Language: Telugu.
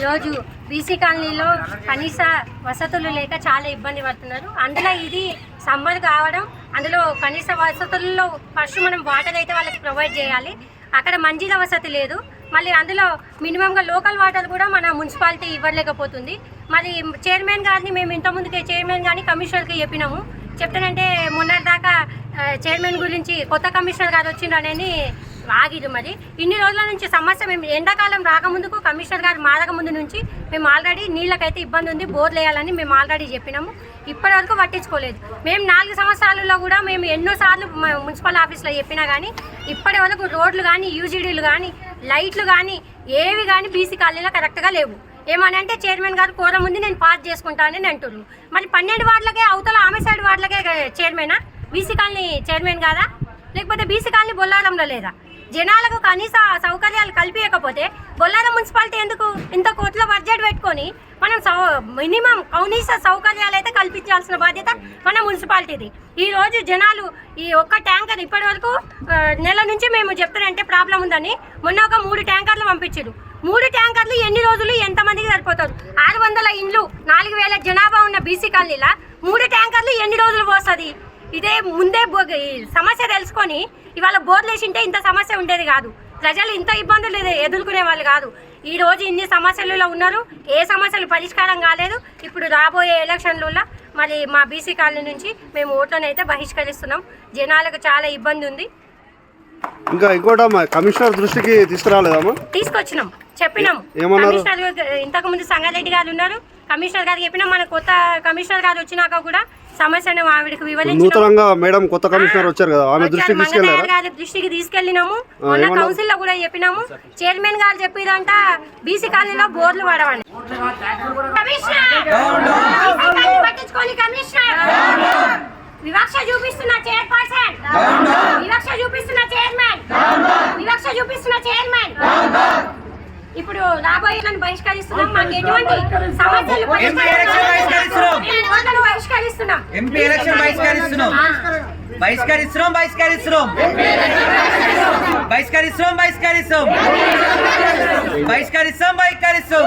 ఈరోజు బీసీ కాలనీలో కనీస వసతులు లేక చాలా ఇబ్బంది పడుతున్నారు. అందులో ఇది సమ్మర్ కావడం అందులో కనీస వసతుల్లో ఫస్ట్ మనం వాటర్ అయితే వాళ్ళకి ప్రొవైడ్ చేయాలి. అక్కడ మంజీల వసతి లేదు. మళ్ళీ అందులో మినిమంగా లోకల్ వాటర్ కూడా మన మున్సిపాలిటీ ఇవ్వలేకపోతుంది. మరి చైర్మన్ గారిని మేము ఇంతకుముందుకే చైర్మన్ కానీ కమిషనర్కి చెప్పినాము. చెప్తానంటే మొన్నటిదాకా చైర్మన్ గురించి కొత్త కమిషనర్ గారు వచ్చిండని ఆగిరు మరి. ఇన్ని రోజుల నుంచి సమస్య మేము ఎండాకాలం రాకముందుకు కమిషనర్ గారు మారక ముందు నుంచి మేము ఆల్రెడీ నీళ్ళకైతే ఇబ్బంది ఉంది బోర్లు వేయాలని మేము ఆల్రెడీ చెప్పినాము. ఇప్పటి వరకు పట్టించుకోలేదు. మేము నాలుగు సంవత్సరాలలో కూడా మేము ఎన్నోసార్లు మున్సిపల్ ఆఫీస్లో చెప్పినా కానీ ఇప్పటి వరకు రోడ్లు కానీ యూజీడీలు కానీ లైట్లు కానీ ఏవి కానీ బీసీ కాలనీలో కరెక్ట్గా లేవు. ఏమని అంటే చైర్మన్ గారు కోరం ఉంది నేను పాస్ చేసుకుంటానని అంటున్నారు మరి పన్నెండు వార్డులకే అవతల ఆమె సైడ్ వార్డులకే చైర్మనా? బీసీ కాలనీ చైర్మన్ కాదా లేకపోతే బీసీ కాలనీ బొల్లారంలో లేదా? జనాలకు కనీస సౌకర్యాలు కల్పించకపోతే బొల్లారం మున్సిపాలిటీ ఎందుకు ఇంత కోట్ల బడ్జెట్ పెట్టుకొని మనం సౌ మినిమం కనీస సౌకర్యాలు అయితే కల్పించాల్సిన బాధ్యత మన మున్సిపాలిటీది. ఈ రోజు జనాలు ఈ ఒక్క ట్యాంకర్ ఇప్పటి వరకు నెల నుంచి మేము చెప్తానంటే ప్రాబ్లం ఉందని మొన్న ఒక మూడు ట్యాంకర్లు పంపించారు. మూడు ట్యాంకర్లు ఎన్ని రోజులు ఎంతమందికి సరిపోతారు? ఆరు వందల ఇండ్లు నాలుగు వేల జనాభా ఉన్న బీసీ కాలనీలా మూడు ట్యాంకర్లు ఎన్ని రోజులు పోస్తుంది? ఇదే ముందే సమస్య తెలుసుకొని ఇవాళ బోర్లు వేసింటే ఇంత సమస్య ఉండేది కాదు. ప్రజలు ఇంత ఇబ్బందులు ఎదు- ఎదుర్కొనే వాళ్ళు కాదు. ఈ రోజు ఇన్ని సమస్యలలో ఉన్నారు. ఏ సమస్యలు పరిష్కారం కాలేదు. ఇప్పుడు రాబోయే ఎలక్షన్లలో మరి మా బీసీ కాలనీ నుంచి మేము ఓట్లను అయితే బహిష్కరిస్తున్నాం. జనాలకు చాలా ఇబ్బంది ఉంది. ఇంకా ఇంకోటమ్మా కమిషనర్ దృష్టికి తీసుకురాలేదమ్మా? తీసుకొచ్చినాం. చెప్పినాం? కమిషనర్ గారు- ఇంతకు ముందు సంగారెడ్డి గారు ఉన్నారు. కమిషనర్ గారికి చెప్పినాం. మన కొత్త కమిషనర్ గారు వచ్చినాక కూడా సమస్యను ఆవిడకి వివరించినాం. నూతనంగా మేడం కొత్త కమిషనర్ వచ్చారు కదా ఆమె. దృష్టికి తీసుకెళ్ళారా గారి దృష్టికి తీసుకెళ్ళినాము. మొన్న? కౌన్సిల్లో కూడా చెప్పినాము. చైర్మన్ గారు చెప్పిదంట బీసీ కాలనీలో బోర్లు పడవని కమిషనర్! బీసీ కాలనీ పట్టించుకోని కమిషనర్! వివక్ష చూపిస్తున్న చైర్పర్సన్ వివక్ష చూపిస్తున్న చైర్మన్ వివక్ష చూపిస్తున్న చైర్మన్ ఇప్పుడు రాబోయే బహిష్కరిస్తున్నాం మాకు ఎటువంటి సమస్యలు బహిష్కరిస్తున్నాం. బహిష్కరిస్తున్నాం. MP election బహిష్కరిస్తున్నాం. ఆ. బహిష్కరిస్తున్నాం బహిష్కరిస్తున్నాం. బహిష్కరిస్తున్నాం బహిష్కరిస్తాం బహిష్కరిస్తాం